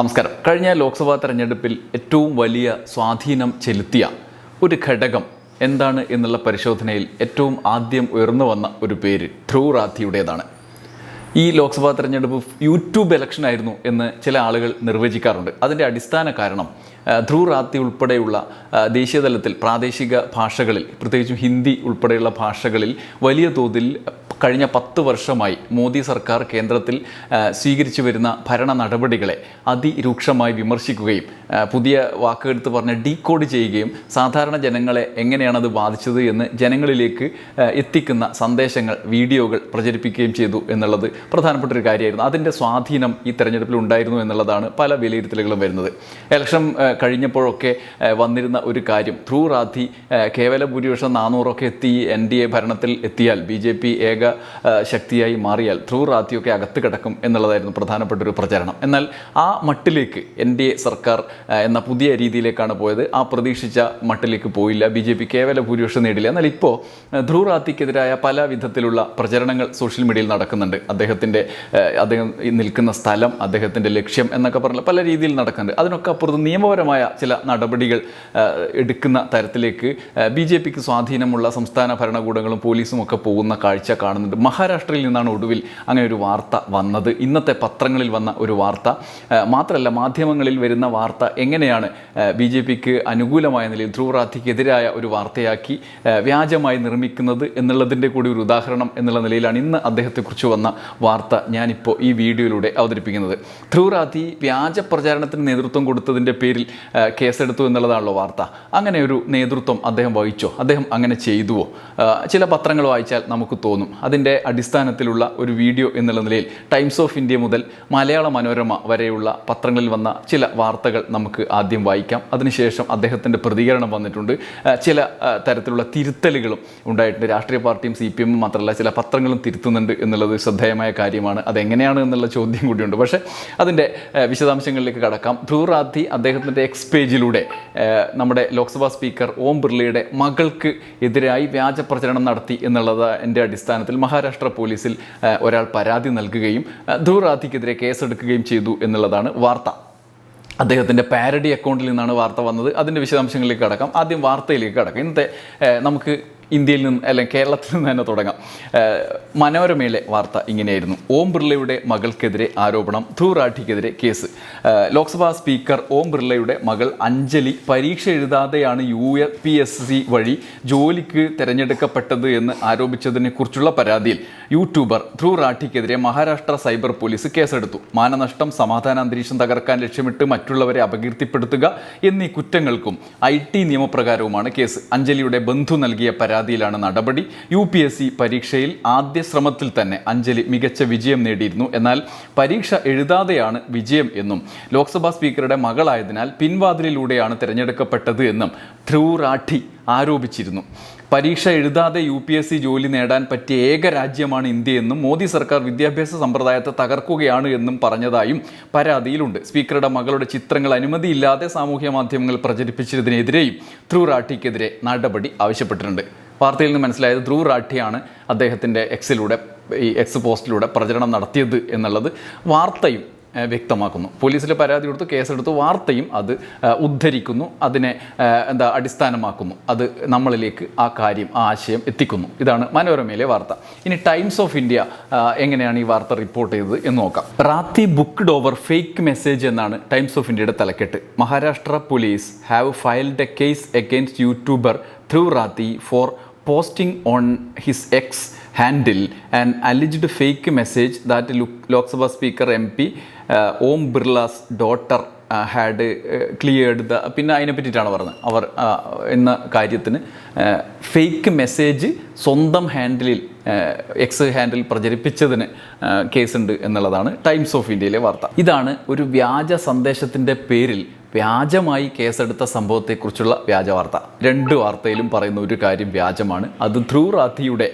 നമസ്കാരം കഴിഞ്ഞ ലോക്സഭാ തെരഞ്ഞെടുപ്പിൽ ഏറ്റവും വലിയ സ്വാധീനം ചെലുത്തിയ ഒരു ഘടകം എന്താണ് എന്നുള്ള പരിശോധനയിൽ ഏറ്റവും ആദ്യം ഉയർന്നു വന്ന ഒരു പേര് ധ്രുവ് റാത്തിയുടേതാണ് ഈ ലോക്സഭാ തെരഞ്ഞെടുപ്പ് യൂട്യൂബ് ഇലക്ഷൻ ആയിരുന്നു എന്ന് ചില ആളുകൾ നിർവചിക്കാറുണ്ട് അതിൻ്റെ അടിസ്ഥാന കാരണം ധ്രുവ് റാത്തി ഉൾപ്പെടെയുള്ള ദേശീയതലത്തിൽ പ്രാദേശിക ഭാഷകളിൽ പ്രത്യേകിച്ചും ഹിന്ദി ഉൾപ്പെടെയുള്ള ഭാഷകളിൽ വലിയ തോതിൽ കഴിഞ്ഞ പത്ത് വർഷമായി മോദി സർക്കാർ കേന്ദ്രത്തിൽ സ്വീകരിച്ചു വരുന്ന ഭരണ നടപടികളെ അതിരൂക്ഷമായി വിമർശിക്കുകയും പുതിയ വാക്കെടുത്ത് പറഞ്ഞ് ഡീകോഡ് ചെയ്യുകയും സാധാരണ ജനങ്ങളെ എങ്ങനെയാണത് ബാധിച്ചത് എന്ന് ജനങ്ങളിലേക്ക് എത്തിക്കുന്ന സന്ദേശങ്ങൾ വീഡിയോകൾ പ്രചരിപ്പിക്കുകയും ചെയ്തു എന്നുള്ളത് പ്രധാനപ്പെട്ട ഒരു കാര്യമായിരുന്നു അതിൻ്റെ സ്വാധീനം ഈ തെരഞ്ഞെടുപ്പിൽ ഉണ്ടായിരുന്നു എന്നുള്ളതാണ് പല വിലയിരുത്തലുകളും വരുന്നത് ഇലക്ഷൻ കഴിഞ്ഞപ്പോഴൊക്കെ വന്നിരുന്ന ഒരു കാര്യം ത്രൂ റാത്തി കേവല ഭൂരിപക്ഷം നാനൂറൊക്കെ എത്തി എൻ ഡി എ ഭരണത്തിൽ എത്തിയാൽ ബി ജെ പി ഏക ശക്തിയായി മാറിയാൽ ധ്രുവ് റാത്തിയൊക്കെ അകത്ത് കിടക്കും എന്നുള്ളതായിരുന്നു പ്രധാനപ്പെട്ട ഒരു പ്രചാരണം എന്നാൽ ആ മട്ടിലേക്ക് എൻ ഡി എ സർക്കാർ എന്ന പുതിയ രീതിയിലേക്കാണ് പോയത് ആ പ്രതീക്ഷിച്ച മട്ടിലേക്ക് പോയില്ല ബി ജെ പി കേവല ഭൂരിപക്ഷം നേടില്ല എന്നാൽ ഇപ്പോൾ ധ്രുവ് റാത്തിക്കെതിരായ പല വിധത്തിലുള്ള പ്രചരണങ്ങൾ സോഷ്യൽ മീഡിയയിൽ നടക്കുന്നുണ്ട് അദ്ദേഹത്തിൻ്റെ അദ്ദേഹം നിൽക്കുന്ന സ്ഥലം അദ്ദേഹത്തിൻ്റെ ലക്ഷ്യം എന്നൊക്കെ പറഞ്ഞാൽ പല രീതിയിൽ നടക്കുന്നുണ്ട് അതിനൊക്കെ അപ്പുറത്ത് നിയമപരമായ ചില നടപടികൾ എടുക്കുന്ന തരത്തിലേക്ക് ബി ജെ പിക്ക് സ്വാധീനമുള്ള സംസ്ഥാന ഭരണകൂടങ്ങളും പോലീസും ഒക്കെ പോകുന്ന കാഴ്ച കാണുന്നു കാണുന്നുണ്ട് മഹാരാഷ്ട്രയിൽ നിന്നാണ് ഒടുവിൽ അങ്ങനെ ഒരു വാർത്ത വന്നത് ഇന്നത്തെ പത്രങ്ങളിൽ വന്ന ഒരു വാർത്ത മാത്രമല്ല മാധ്യമങ്ങളിൽ വരുന്ന വാർത്ത എങ്ങനെയാണ് ബി ജെ പിക്ക് അനുകൂലമായ നിലയിൽ ധ്രുവറാധിക്കെതിരായ ഒരു വാർത്തയാക്കി വ്യാജമായി നിർമ്മിക്കുന്നത് എന്നുള്ളതിൻ്റെ കൂടി ഒരു ഉദാഹരണം എന്നുള്ള നിലയിലാണ് ഇന്ന് അദ്ദേഹത്തെക്കുറിച്ച് വന്ന വാർത്ത ഞാനിപ്പോൾ ഈ വീഡിയോയിലൂടെ അവതരിപ്പിക്കുന്നത് ധ്രുവറാധി വ്യാജ പ്രചാരണത്തിന് നേതൃത്വം കൊടുത്തതിൻ്റെ പേരിൽ കേസെടുത്തു എന്നുള്ളതാണല്ലോ വാർത്ത അങ്ങനെ ഒരു നേതൃത്വം അദ്ദേഹം വഹിച്ചോ അദ്ദേഹം അങ്ങനെ ചെയ്തുവോ ചില പത്രങ്ങൾ വായിച്ചാൽ നമുക്ക് തോന്നും അതിൻ്റെ അടിസ്ഥാനത്തിലുള്ള ഒരു വീഡിയോ എന്നുള്ള നിലയിൽ ടൈംസ് ഓഫ് ഇന്ത്യ മുതൽ മലയാള മനോരമ വരെയുള്ള പത്രങ്ങളിൽ വന്ന ചില വാർത്തകൾ നമുക്ക് ആദ്യം വായിക്കാം അതിനുശേഷം അദ്ദേഹത്തിൻ്റെ പ്രതികരണം വന്നിട്ടുണ്ട് ചില തരത്തിലുള്ള തിരുത്തലുകളും ഉണ്ടായിട്ടുണ്ട് രാഷ്ട്രീയ പാർട്ടിയും സി പി എമ്മും മാത്രമല്ല ചില പത്രങ്ങളും തിരുത്തുന്നുണ്ട് എന്നുള്ളത് ശ്രദ്ധേയമായ കാര്യമാണ് അതെങ്ങനെയാണ് എന്നുള്ള ചോദ്യം കൂടിയുണ്ട് പക്ഷേ അതിൻ്റെ വിശദാംശങ്ങളിലേക്ക് കടക്കാം ധ്രുവറാദ്ധി അദ്ദേഹത്തിൻ്റെ എക്സ് പേജിലൂടെ നമ്മുടെ ലോക്സഭാ സ്പീക്കർ ഓം ബിർളയുടെ മകൾക്ക് എതിരായി വ്യാജ പ്രചരണം നടത്തി എന്നുള്ളത് എൻ്റെ അടിസ്ഥാനത്തിൽ സംസ്ഥാനത്തിൽ മഹാരാഷ്ട്ര പോലീസിൽ ഒരാൾ പരാതി നൽകുകയും ധൂറാത്തിക്കെതിരെ കേസെടുക്കുകയും ചെയ്തു എന്നുള്ളതാണ് വാർത്ത അദ്ദേഹത്തിൻ്റെ പാരഡി അക്കൗണ്ടിൽ നിന്നാണ് വാർത്ത വന്നത് അതിൻ്റെ വിശദാംശങ്ങളിലേക്ക് കടക്കാം ആദ്യം വാർത്തയിലേക്ക് കടക്കാം ഇന്നത്തെ നമുക്ക് ഇന്ത്യയിൽ നിന്ന് അല്ലെങ്കിൽ കേരളത്തിൽ നിന്ന് തന്നെ തുടങ്ങാം മനോരമയിലെ വാർത്ത ഇങ്ങനെയായിരുന്നു ഓം ബിർളയുടെ മകൾക്കെതിരെ ആരോപണം ധൂറാഠിക്കെതിരെ കേസ് ലോക്സഭാ സ്പീക്കർ ഓം ബിർളയുടെ മകൾ അഞ്ജലി പരീക്ഷ എഴുതാതെയാണ് യു പി എസ് സി വഴി ജോലിക്ക് തിരഞ്ഞെടുക്കപ്പെട്ടത് എന്ന് ആരോപിച്ചതിനെ കുറിച്ചുള്ള പരാതിയിൽ യൂട്യൂബർ ധ്രുവറാഠിക്കെതിരെ മഹാരാഷ്ട്ര സൈബർ പോലീസ് കേസെടുത്തു മാനനഷ്ടം സമാധാന അന്തരീക്ഷം തകർക്കാൻ ലക്ഷ്യമിട്ട് മറ്റുള്ളവരെ അപകീർത്തിപ്പെടുത്തുക എന്നീ കുറ്റങ്ങൾക്കും ഐ ടി നിയമപ്രകാരവുമാണ് കേസ് അഞ്ജലിയുടെ ബന്ധു നൽകിയ പരാതി പരാതിയിലാണ് നടപടി യു പി എസ് സി പരീക്ഷയിൽ ആദ്യ ശ്രമത്തിൽ തന്നെ അഞ്ജലി മികച്ച വിജയം നേടിയിരുന്നു എന്നാൽ പരീക്ഷ എഴുതാതെയാണ് വിജയം എന്നും ലോക്സഭാ സ്പീക്കറുടെ മകളായതിനാൽ പിൻവാതിലിലൂടെയാണ് തിരഞ്ഞെടുക്കപ്പെട്ടത് എന്നും ധ്രുവ് റാഠി ആരോപിച്ചിരുന്നു പരീക്ഷ എഴുതാതെ യു പി എസ് സി ജോലി നേടാൻ പറ്റിയ ഏക രാജ്യമാണ് ഇന്ത്യയെന്നും മോദി സർക്കാർ വിദ്യാഭ്യാസ സമ്പ്രദായത്തെ തകർക്കുകയാണ് എന്നും പറഞ്ഞതായും പരാതിയിലുണ്ട് സ്പീക്കറുടെ മകളുടെ ചിത്രങ്ങൾ അനുമതിയില്ലാതെ സാമൂഹ്യ മാധ്യമങ്ങൾ പ്രചരിപ്പിച്ചതിനെതിരെയും ധ്രുവ് റാഠിക്കെതിരെ നടപടി ആവശ്യപ്പെട്ടിട്ടുണ്ട് വാർത്തയിൽ നിന്ന് മനസ്സിലായത് ധ്രുവ് റാഠിയാണ് അദ്ദേഹത്തിൻ്റെ എക്സിലൂടെ ഈ എക്സ് പോസ്റ്റിലൂടെ പ്രചരണം നടത്തിയത് എന്നുള്ളത് വാർത്തയും വ്യക്തമാക്കുന്നു പോലീസിൽ പരാതി കൊടുത്തു കേസെടുത്തു വാർത്തയും അത് ഉദ്ധരിക്കുന്നു അതിനെ എന്താ അടിസ്ഥാനമാക്കുന്നു അത് നമ്മളിലേക്ക് ആ കാര്യം ആ ആശയം എത്തിക്കുന്നു ഇതാണ് മനോരമയിലെ വാർത്ത ഇനി ടൈംസ് ഓഫ് ഇന്ത്യ എങ്ങനെയാണ് ഈ വാർത്ത റിപ്പോർട്ട് ചെയ്തത് എന്ന് നോക്കാം Rathee booked over fake message എന്നാണ് ടൈംസ് ഓഫ് ഇന്ത്യയുടെ തലക്കെട്ട് Maharashtra police have filed a case against YouTuber Dhruv Rathee for posting on his ex handle an alleged fake message that Lok Sabha Speaker MP uh, Om Birla's daughter had cleared the പിന്നെ അതിനെ പറ്റിയിട്ടാണ് പറഞ്ഞത് അവർ എന്ന കാര്യത്തിന് fake message സ്വന്തം ഹാൻഡിലിൽ X handle പ്രചരിപ്പിച്ചതിന് കേസുണ്ട് എന്നുള്ളതാണ് ടൈംസ് ഓഫ് ഇന്ത്യയിലെ വാർത്ത ഇതാണ് ഒരു വ്യാജ സന്ദേശത്തിൻ്റെ പേരിൽ വ്യാജമായി കേസെടുത്ത സംഭവത്തെക്കുറിച്ചുള്ള വ്യാജ വാർത്ത രണ്ട് വാർത്തയിലും പറയുന്ന ഒരു കാര്യം വ്യാജമാണ് അത് ധ്രുവ് റാത്തിയുടെ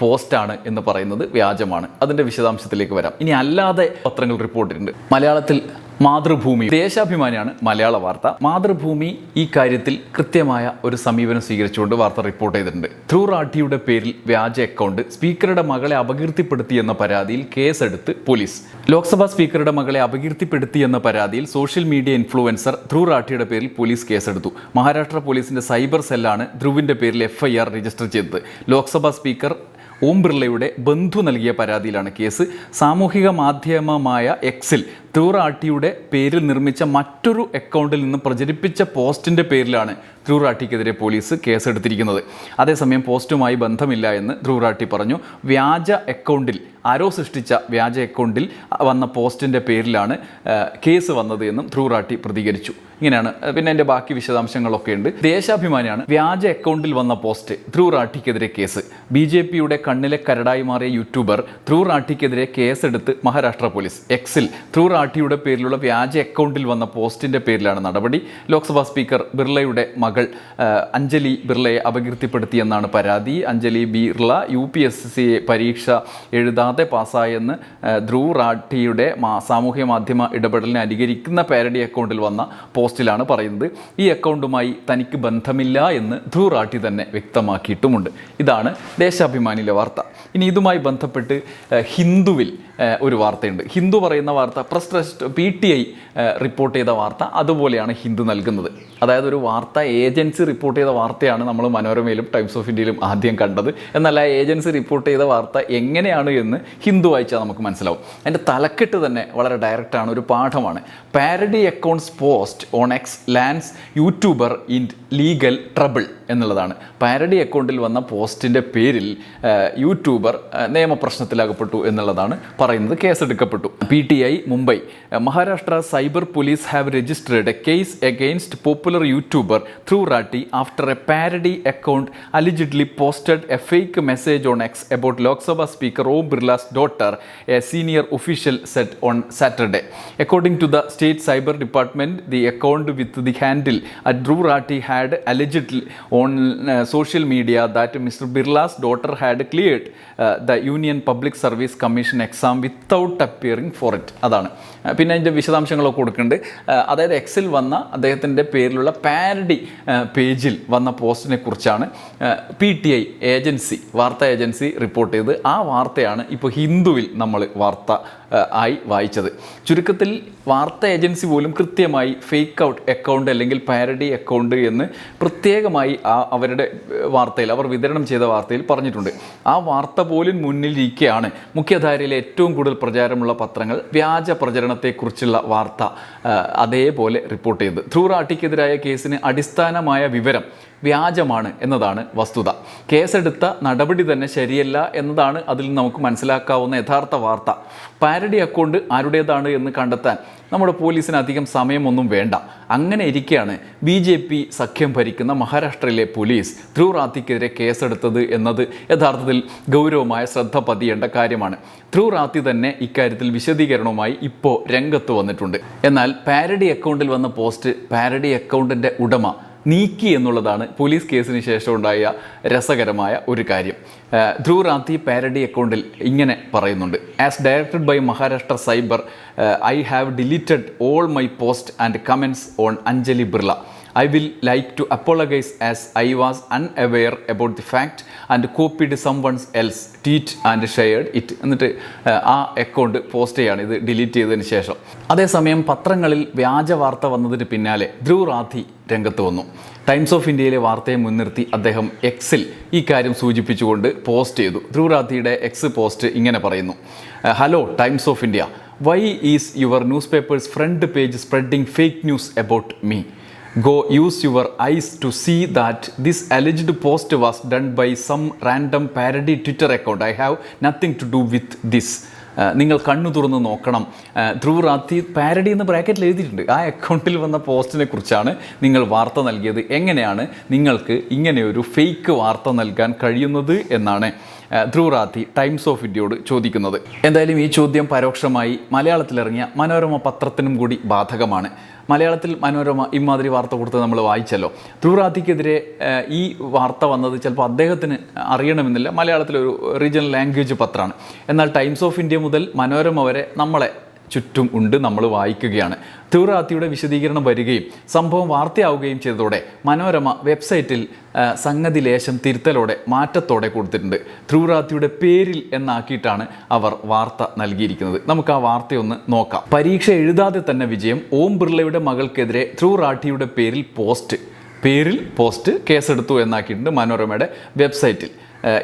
പോസ്റ്റാണ് എന്ന് പറയുന്നത് വ്യാജമാണ് അതിൻ്റെ വിശദാംശത്തിലേക്ക് വരാം ഇനി അല്ലാതെ പത്രങ്ങൾ റിപ്പോർട്ടിട്ടുണ്ട് മലയാളത്തിൽ മാതൃഭൂമി ദേശാഭിമാനിയാണ് മലയാള വാർത്ത മാതൃഭൂമി ഈ കാര്യത്തിൽ കൃത്യമായ ഒരു സമീപനം സ്വീകരിച്ചുകൊണ്ട് വാർത്ത റിപ്പോർട്ട് ചെയ്തിട്ടുണ്ട് ത്രൂ റാഠിയുടെ പേരിൽ വ്യാജ അക്കൗണ്ട് സ്പീക്കറുടെ മകളെ അപകീർത്തിപ്പെടുത്തി എന്ന പരാതിയിൽ കേസെടുത്ത് പോലീസ് ലോക്സഭാ സ്പീക്കറുടെ മകളെ അപകീർത്തിപ്പെടുത്തി എന്ന പരാതിയിൽ സോഷ്യൽ മീഡിയ ഇൻഫ്ലുവൻസർ ധ്രൂ റാഠിയുടെ പേരിൽ പോലീസ് കേസെടുത്തു മഹാരാഷ്ട്ര പോലീസിന്റെ സൈബർ സെല്ലാണ് ധ്രുവിന്റെ പേരിൽ എഫ്ഐആർ രജിസ്റ്റർ ചെയ്തത് ലോക്സഭാ സ്പീക്കർ ഓം ബിർളയുടെ ബന്ധു നൽകിയ പരാതിയിലാണ് കേസ് സാമൂഹിക മാധ്യമമായ എക്സിൽ ധ്രുവറാട്ടിയുടെ പേരിൽ നിർമ്മിച്ച മറ്റൊരു അക്കൗണ്ടിൽ നിന്ന് പ്രചരിപ്പിച്ച പോസ്റ്റിൻ്റെ പേരിലാണ് ധ്രുവറാട്ടിക്കെതിരെ പോലീസ് കേസെടുത്തിരിക്കുന്നത് അതേസമയം പോസ്റ്റുമായി ബന്ധമില്ല എന്ന് ധ്രുവറാട്ടി പറഞ്ഞു വ്യാജ അക്കൗണ്ടിൽ ആരോ സൃഷ്ടിച്ച വ്യാജ അക്കൗണ്ടിൽ വന്ന പോസ്റ്റിൻ്റെ പേരിലാണ് കേസ് വന്നത് എന്നും ധ്രുവറാട്ടി പ്രതികരിച്ചു ഇങ്ങനെയാണ് പിന്നെ എൻ്റെ ബാക്കി വിശദാംശങ്ങളൊക്കെ ഉണ്ട് ദേശാഭിമാനിയാണ് വ്യാജ അക്കൗണ്ടിൽ വന്ന പോസ്റ്റ് ധ്രുവറാട്ടിക്കെതിരെ കേസ് ബി ജെ പിയുടെ കണ്ണിലെ കരടായി മാറിയ യൂട്യൂബർ ധ്രുവറാട്ടിക്കെതിരെ കേസെടുത്ത് മഹാരാഷ്ട്ര പോലീസ് എക്സിൽ ധ്രുവ പാർട്ടിയുടെ പേരിലുള്ള വ്യാജ അക്കൗണ്ടിൽ വന്ന പോസ്റ്റിന്റെ പേരിലാണ് നടപടി ലോക്സഭാ സ്പീക്കർ ബിർളയുടെ മകൾ അഞ്ജലി ബിർളയെ അപകീർത്തിപ്പെടുത്തിയെന്നാണ് പരാതി Anjali Birla U P S C പരീക്ഷ എഴുതാതെ പാസ്സായെന്ന് ധ്രുവ് റാഠിയുടെ സാമൂഹ്യ മാധ്യമ ഇടപെടലിനെ അനുകരിക്കുന്ന പാരഡി അക്കൗണ്ടിൽ വന്ന പോസ്റ്റിലാണ് പറയുന്നത് ഈ അക്കൗണ്ടുമായി തനിക്ക് ബന്ധമില്ല എന്ന് ധ്രുവ് റാഠി തന്നെ വ്യക്തമാക്കിയിട്ടുമുണ്ട് ഇതാണ് ദേശാഭിമാനിയിലെ വാർത്ത ഇനി ഇതുമായി ബന്ധപ്പെട്ട് ഹിന്ദുവിൽ ഒരു വാർത്തയുണ്ട് ഹിന്ദു പറയുന്ന വാർത്ത press trust P T I report ചെയ്ത വാർത്ത അതുപോലെയാണ് ഹിന്ദു നൽകുന്നത് അതായത് ഒരു വാർത്ത ഏജൻസി റിപ്പോർട്ട് ചെയ്ത വാർത്തയാണ് നമ്മൾ മനോരമയിലും ടൈംസ് ഓഫ് ഇന്ത്യയിലും ആദ്യം കണ്ടത് എന്നാൽ ആ ഏജൻസി റിപ്പോർട്ട് ചെയ്ത വാർത്ത എങ്ങനെയാണ് എന്ന് ഹിന്ദു വായിച്ചാൽ നമുക്ക് മനസ്സിലാവും അതിൻ്റെ തലക്കെട്ട് തന്നെ വളരെ ഡയറക്റ്റാണ് ഒരു പാഠമാണ് parody accounts post on X lands YouTuber in legal trouble എന്നുള്ളതാണ് പാരഡി അക്കൗണ്ടിൽ വന്ന പോസ്റ്റിൻ്റെ പേരിൽ യൂട്യൂബർ നിയമപ്രശ്നത്തിലകപ്പെട്ടു എന്നുള്ളതാണ് പറയുന്നത് കേസെടുക്കപ്പെട്ടു P T I Mumbai Uh, Maharashtra Cyber Police have registered a case against popular YouTuber Truvati after a parody account allegedly posted a fake message on X about Lok Sabha Speaker Om Birla's daughter, a senior official said on Saturday. According to the State Cyber Department, the account with the handle uh, Truvati had allegedly on uh, social media that Mr. Birla's daughter had cleared the Union Public Service Commission exam without appearing for it. Adana. പിന്നെ അതിൻ്റെ വിശദാംശങ്ങളൊക്കെ കൊടുക്കുന്നുണ്ട് അതായത് എക്സിൽ വന്ന അദ്ദേഹത്തിൻ്റെ പേരിലുള്ള parody പേജിൽ വന്ന പോസ്റ്റിനെ കുറിച്ചാണ് പി ടി ഐ ഏജൻസി വാർത്താ ഏജൻസി റിപ്പോർട്ട് ചെയ്ത് ആ വാർത്തയാണ് ഇപ്പോൾ ഹിന്ദുവിൽ നമ്മൾ വാർത്ത ആയി വായിച്ചത് ചുരുക്കത്തിൽ വാർത്ത ഏജൻസി പോലും കൃത്യമായി ഫേക്ക് ഔട്ട് അക്കൗണ്ട് അല്ലെങ്കിൽ പാരഡി അക്കൗണ്ട് എന്ന് പ്രത്യേകമായി ആ അവരുടെ വാർത്തയിൽ അവർ വിതരണം ചെയ്ത വാർത്തയിൽ പറഞ്ഞിട്ടുണ്ട് ആ വാർത്ത പോലും മുന്നിലിരിക്കുകയാണ് മുഖ്യധാരയിലെ ഏറ്റവും കൂടുതൽ പ്രചാരമുള്ള പത്രങ്ങൾ വ്യാജ പ്രചരണത്തെക്കുറിച്ചുള്ള വാർത്ത അതേപോലെ റിപ്പോർട്ട് ചെയ്തത് ധ്രൂർ ആട്ടിക്കെതിരായ കേസിന് അടിസ്ഥാനമായ വിവരം വ്യാജമാണ് എന്നതാണ് വസ്തുത കേസെടുത്ത നടപടി തന്നെ ശരിയല്ല എന്നതാണ് അതിൽ നമുക്ക് മനസ്സിലാക്കാവുന്ന യഥാർത്ഥ വാർത്ത പാരഡി അക്കൗണ്ട് ആരുടേതാണ് എന്ന് കണ്ടെത്താൻ നമ്മുടെ പോലീസിന് അധികം സമയമൊന്നും വേണ്ട അങ്ങനെ ഇരിക്കുകയാണ് ബി ജെ പി സഖ്യം ഭരിക്കുന്ന മഹാരാഷ്ട്രയിലെ പോലീസ് ധ്രുവ് റാത്തിക്കെതിരെ കേസെടുത്തത് എന്നത് യഥാർത്ഥത്തിൽ ഗൗരവമായ ശ്രദ്ധ പതിയേണ്ട കാര്യമാണ് ധ്രുവ് റാത്തി തന്നെ ഇക്കാര്യത്തിൽ വിശദീകരണവുമായി ഇപ്പോൾ രംഗത്ത് വന്നിട്ടുണ്ട് എന്നാൽ പാരഡി അക്കൗണ്ടിൽ വന്ന പോസ്റ്റ് പാരഡി അക്കൗണ്ടിൻ്റെ ഉടമ നീക്കി എന്നുള്ളതാണ് പോലീസ് കേസിന് ശേഷം ഉണ്ടായ രസകരമായ ഒരു കാര്യം ധ്രുവ് റാത്തി പാരഡി അക്കൗണ്ടിൽ ഇങ്ങനെ പറയുന്നുണ്ട് as directed by Maharashtra cyber I have deleted all my post and comments on Anjali Birla I will like to apologise as I was unaware about the fact and copied someone's else tweet and shared it എന്നിട്ട് ആ account post ചെയ്യാണ് ഇത് delete ചെയ്തതിന് ശേഷം അതേസമയം പത്രങ്ങളിൽ വ്യാജ വാർത്ത വന്നതിന് പിന്നാലെ ധ്രുവ് റാത്തി രംഗത്ത് വന്നു ടൈംസ് ഓഫ് ഇന്ത്യയിലെ വാർത്തയെ മുൻനിർത്തി അദ്ദേഹം എക്സിൽ ഈ കാര്യം സൂചിപ്പിച്ചുകൊണ്ട് പോസ്റ്റ് ചെയ്തു ധ്രുവ് റാത്തിയുടെ എക്സ് പോസ്റ്റ് ഇങ്ങനെ പറയുന്നു hello Times of India why is your newspapers front page spreading fake news about me go use your eyes to see that this alleged post was done by some random parody Twitter account I have nothing to do with this നിങ്ങൾ കണ്ണു തുറന്ന് നോക്കണം uh, Dhruv റാത്തി parody എന്ന് ബ്രാക്കറ്റിൽ എഴുതിയിട്ടുണ്ട് ആ അക്കൗണ്ടിൽ വന്ന പോസ്റ്റിനെ കുറിച്ചാണ് നിങ്ങൾ വാർത്ത നൽകിയത് എങ്ങനെയാണ് നിങ്ങൾക്ക് ഇങ്ങനെ ഒരു ഫേക്ക് വാർത്ത നൽകാൻ കഴിയുന്നത് എന്നാണ് ധ്രുവ് ടൈംസ് ഓഫ് ഇന്ത്യയോട് ചോദിക്കുന്നത് എന്തായാലും ഈ ചോദ്യം പരോക്ഷമായി മലയാളത്തിലിറങ്ങിയ മനോരമ പത്രത്തിനും കൂടി ബാധകമാണ് മലയാളത്തിൽ മനോരമ ഇമാതിരി വാർത്ത കൊടുത്ത് നമ്മൾ വായിച്ചല്ലോ ധ്രുവറാത്തിക്കെതിരെ ഈ വാർത്ത വന്നത് ചിലപ്പോൾ അദ്ദേഹത്തിന് അറിയണമെന്നില്ല മലയാളത്തിലൊരു റീജിയണൽ ലാംഗ്വേജ് പത്രമാണ് എന്നാൽ ടൈംസ് ഓഫ് ഇന്ത്യ മുതൽ മനോരമ വരെ നമ്മളെ ചുറ്റും ഉണ്ട് നമ്മൾ വായിക്കുകയാണ് തീവ്രാത്തിയുടെ വിശദീകരണം വരികയും സംഭവം വാർത്തയാവുകയും ചെയ്തതോടെ മനോരമ വെബ്സൈറ്റിൽ സംഗതി ലേശം തിരുത്തലോടെ മാറ്റത്തോടെ കൊടുത്തിട്ടുണ്ട് ധ്രുവരാത്തിയുടെ പേരിൽ എന്നാക്കിയിട്ടാണ് അവർ വാർത്ത നൽകിയിരിക്കുന്നത് നമുക്ക് ആ വാർത്തയൊന്ന് നോക്കാം പരീക്ഷ എഴുതാതെ തന്നെ വിജയം ഓം ബിർളയുടെ മകൾക്കെതിരെ ധ്രുവറാഠിയുടെ പേരിൽ പോസ്റ്റ് പേരിൽ പോസ്റ്റ് കേസെടുത്തു എന്നാക്കിയിട്ടുണ്ട് മനോരമയുടെ വെബ്സൈറ്റിൽ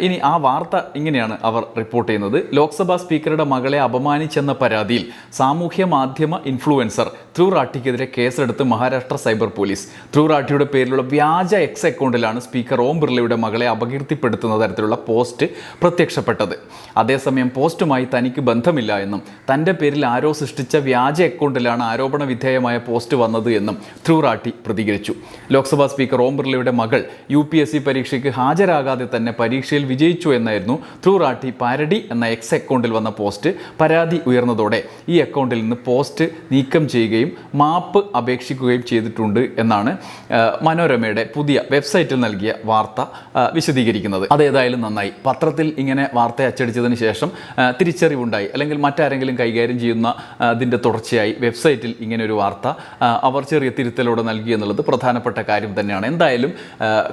ഇനി ആ വാർത്ത ഇങ്ങനെയാണ് അവർ റിപ്പോർട്ട് ചെയ്യുന്നത് ലോക്സഭാ സ്പീക്കറുടെ മകളെ അപമാനിച്ചെന്ന പരാതിയിൽ സാമൂഹ്യ മാധ്യമ ഇൻഫ്ലുവൻസർ റാട്ടിക്കെതിരെ കേസെടുത്ത് മഹാരാഷ്ട്ര സൈബർ പോലീസ് റാട്ടിയുടെ പേരിലുള്ള വ്യാജ എക്സ് അക്കൗണ്ടിലാണ് സ്പീക്കർ ഓം ബിർളയുടെ മകളെ അപകീർത്തിപ്പെടുത്തുന്ന തരത്തിലുള്ള പോസ്റ്റ് പ്രത്യക്ഷപ്പെട്ടത് അതേസമയം പോസ്റ്റുമായി തനിക്ക് ബന്ധമില്ല എന്നും തൻ്റെ പേരിൽ ആരോ സൃഷ്ടിച്ച വ്യാജ അക്കൗണ്ടിലാണ് ആരോപണ വിധേയമായ പോസ്റ്റ് വന്നത് എന്നും റാട്ടി പ്രതികരിച്ചു ലോക്സഭാ സ്പീക്കർ ഓം ബിർളയുടെ മകൾ യു പരീക്ഷയ്ക്ക് ഹാജരാകാതെ തന്നെ പരീക്ഷ പരീക്ഷയിൽ വിജയിച്ചു എന്നായിരുന്നു ത്രൂ റാട്ടി പാരഡി എന്ന എക്സ് അക്കൗണ്ടിൽ വന്ന പോസ്റ്റ് പരാതി ഉയർന്നതോടെ ഈ അക്കൗണ്ടിൽ നിന്ന് പോസ്റ്റ് നീക്കം ചെയ്യുകയും മാപ്പ് അപേക്ഷിക്കുകയും ചെയ്തിട്ടുണ്ട് എന്നാണ് മനോരമയുടെ പുതിയ വെബ്സൈറ്റിൽ നൽകിയ വാർത്ത വിശദീകരിക്കുന്നത് അതേതായാലും നന്നായി പത്രത്തിൽ ഇങ്ങനെ വാർത്ത അച്ചടിച്ചതിന് ശേഷം തിരിച്ചറിവുണ്ടായി അല്ലെങ്കിൽ മറ്റാരെങ്കിലും കൈകാര്യം ചെയ്യുന്ന അതിൻ്റെ തുടർച്ചയായി വെബ്സൈറ്റിൽ ഇങ്ങനെ ഒരു വാർത്ത അവർ ചെറിയ തിരുത്തലോടെ നൽകി എന്നുള്ളത് പ്രധാനപ്പെട്ട കാര്യം തന്നെയാണ് എന്തായാലും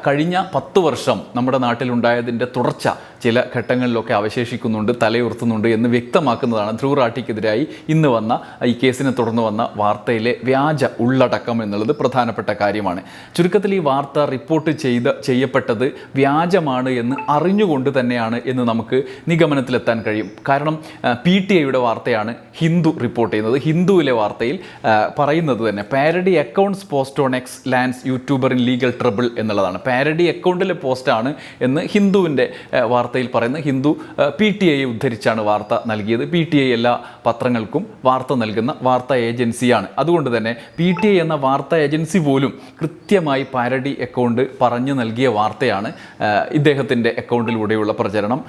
കഴിഞ്ഞ പത്ത് വർഷം നമ്മുടെ നാട്ടിലുണ്ടായതിൻ്റെ അതിൻ്റെ തുടർച്ച ചില ഘട്ടങ്ങളിലൊക്കെ അവശേഷിക്കുന്നുണ്ട് തലയുർത്തുന്നുണ്ട് എന്ന് വ്യക്തമാക്കുന്നതാണ് ധ്രുവ് റാട്ടിക്കെതിരായി ഇന്ന് വന്ന ഈ കേസിനെ തുടർന്ന് വന്ന വാർത്തയിലെ വ്യാജ ഉള്ളടക്കം എന്നുള്ളത് പ്രധാനപ്പെട്ട കാര്യമാണ് ചുരുക്കത്തിൽ ഈ വാർത്ത റിപ്പോർട്ട് ചെയ്ത ചെയ്യപ്പെട്ടത് വ്യാജമാണ് എന്ന് അറിഞ്ഞുകൊണ്ട് തന്നെയാണ് എന്ന് നമുക്ക് നിഗമനത്തിലെത്താൻ കഴിയും കാരണം പി ടി ഐയുടെ വാർത്തയാണ് ഹിന്ദു റിപ്പോർട്ട് ചെയ്യുന്നത് ഹിന്ദുവിലെ വാർത്തയിൽ പറയുന്നത് തന്നെ parody accounts post on X lands YouTuber in legal trouble എന്നുള്ളതാണ് പാരഡി അക്കൗണ്ടിലെ പോസ്റ്റാണ് എന്ന് ഹിന്ദു ഹിന്ദുവിൻ്റെ വാർത്തയിൽ പറയുന്നത് ഹിന്ദു പി ടി ഐയെ ഉദ്ധരിച്ചാണ് വാർത്ത നൽകിയത് പി ടി ഐ എല്ലാ പത്രങ്ങൾക്കും വാർത്ത നൽകുന്ന വാർത്താ ഏജൻസിയാണ് അതുകൊണ്ട് തന്നെ പി ടി ഐ എന്ന വാർത്താ ഏജൻസി പോലും കൃത്യമായി പാരഡി അക്കൗണ്ട് പറഞ്ഞു നൽകിയ വാർത്തയാണ് ഇദ്ദേഹത്തിൻ്റെ അക്കൗണ്ടിലൂടെയുള്ള പ്രചരണം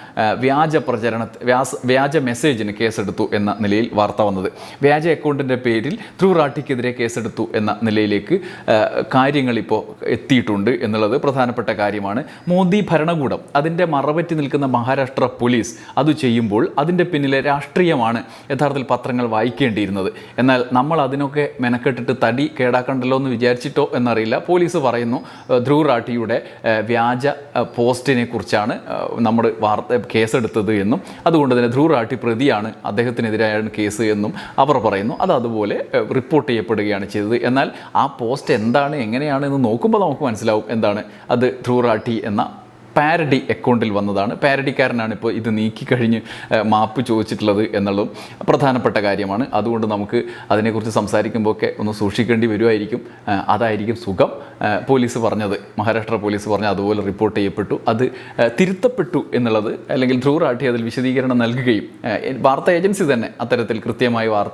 വ്യാജ പ്രചരണ വ്യാസ വ്യാജ മെസ്സേജിന് കേസെടുത്തു എന്ന നിലയിൽ വാർത്ത വന്നത് വ്യാജ അക്കൗണ്ടിൻ്റെ പേരിൽ ധ്രുവറാട്ടിക്കെതിരെ കേസെടുത്തു എന്ന നിലയിലേക്ക് കാര്യങ്ങളിപ്പോൾ എത്തിയിട്ടുണ്ട് എന്നുള്ളത് പ്രധാനപ്പെട്ട കാര്യമാണ് മോദി ഭരണകൂടം അതിന് അതിൻ്റെ മറവറ്റി നിൽക്കുന്ന മഹാരാഷ്ട്ര പോലീസ് അത് ചെയ്യുമ്പോൾ അതിൻ്റെ പിന്നിലെ രാഷ്ട്രീയമാണ് യഥാർത്ഥത്തിൽ പത്രങ്ങൾ വായിക്കേണ്ടിയിരുന്നത് എന്നാൽ നമ്മൾ അതിനൊക്കെ മെനക്കെട്ടിട്ട് തടി കേടാക്കണ്ടല്ലോ എന്ന് വിചാരിച്ചിട്ടോ എന്നറിയില്ല പോലീസ് പറയുന്നു ധ്രുവ് റാട്ടിയുടെ വ്യാജ പോസ്റ്റിനെ കുറിച്ചാണ് നമ്മൾ വാർത്ത കേസെടുത്തത് എന്നും അതുകൊണ്ട് തന്നെ ധ്രുവ് റാട്ടി പ്രതിയാണ് അദ്ദേഹത്തിനെതിരായാണ് കേസ് എന്നും അവർ പറയുന്നു അത് അതുപോലെ റിപ്പോർട്ട് ചെയ്യപ്പെടുകയാണ് ചെയ്തത് എന്നാൽ ആ പോസ്റ്റ് എന്താണ് എങ്ങനെയാണ് എന്ന് നോക്കുമ്പോൾ നമുക്ക് മനസ്സിലാവും എന്താണ് അത് ധ്രുവ് റാട്ടി എന്ന പാരഡി അക്കൗണ്ടിൽ വന്നതാണ് പാരഡിക്കാരനാണ് ഇപ്പോൾ ഇത് നീക്കിക്കഴിഞ്ഞ് മാപ്പ് ചോദിച്ചിട്ടുള്ളത് എന്നുള്ളതും പ്രധാനപ്പെട്ട കാര്യമാണ് അതുകൊണ്ട് നമുക്ക് അതിനെക്കുറിച്ച് സംസാരിക്കുമ്പോൾ ഒക്കെ ഒന്ന് സൂക്ഷിക്കേണ്ടി വരുമായിരിക്കും അതായിരിക്കും സുഖം പോലീസ് പറഞ്ഞത് മഹാരാഷ്ട്ര പോലീസ് പറഞ്ഞ അതുപോലെ റിപ്പോർട്ട് ചെയ്യപ്പെട്ടു അത് തിരുത്തപ്പെട്ടു എന്നുള്ളത് അല്ലെങ്കിൽ ധ്രൂറാട്ടി അതിൽ വിശദീകരണം നൽകുകയും വാർത്താ ഏജൻസി തന്നെ അത്തരത്തിൽ കൃത്യമായി വാർത്ത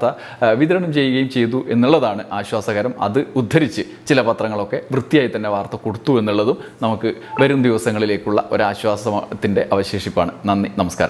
വിതരണം ചെയ്യുകയും ചെയ്തു എന്നുള്ളതാണ് ആശ്വാസകരം അത് ഉദ്ധരിച്ച് ചില പത്രങ്ങളൊക്കെ വൃത്തിയായി തന്നെ വാർത്ത കൊടുത്തു എന്നുള്ളതും നമുക്ക് വരും ദിവസങ്ങളിലേക്ക് പ്രേക്ഷകരിലേക്കുള്ള ഒരാശ്വാസത്തിൻ്റെ അവശേഷിപ്പാണ് നന്ദി നമസ്കാരം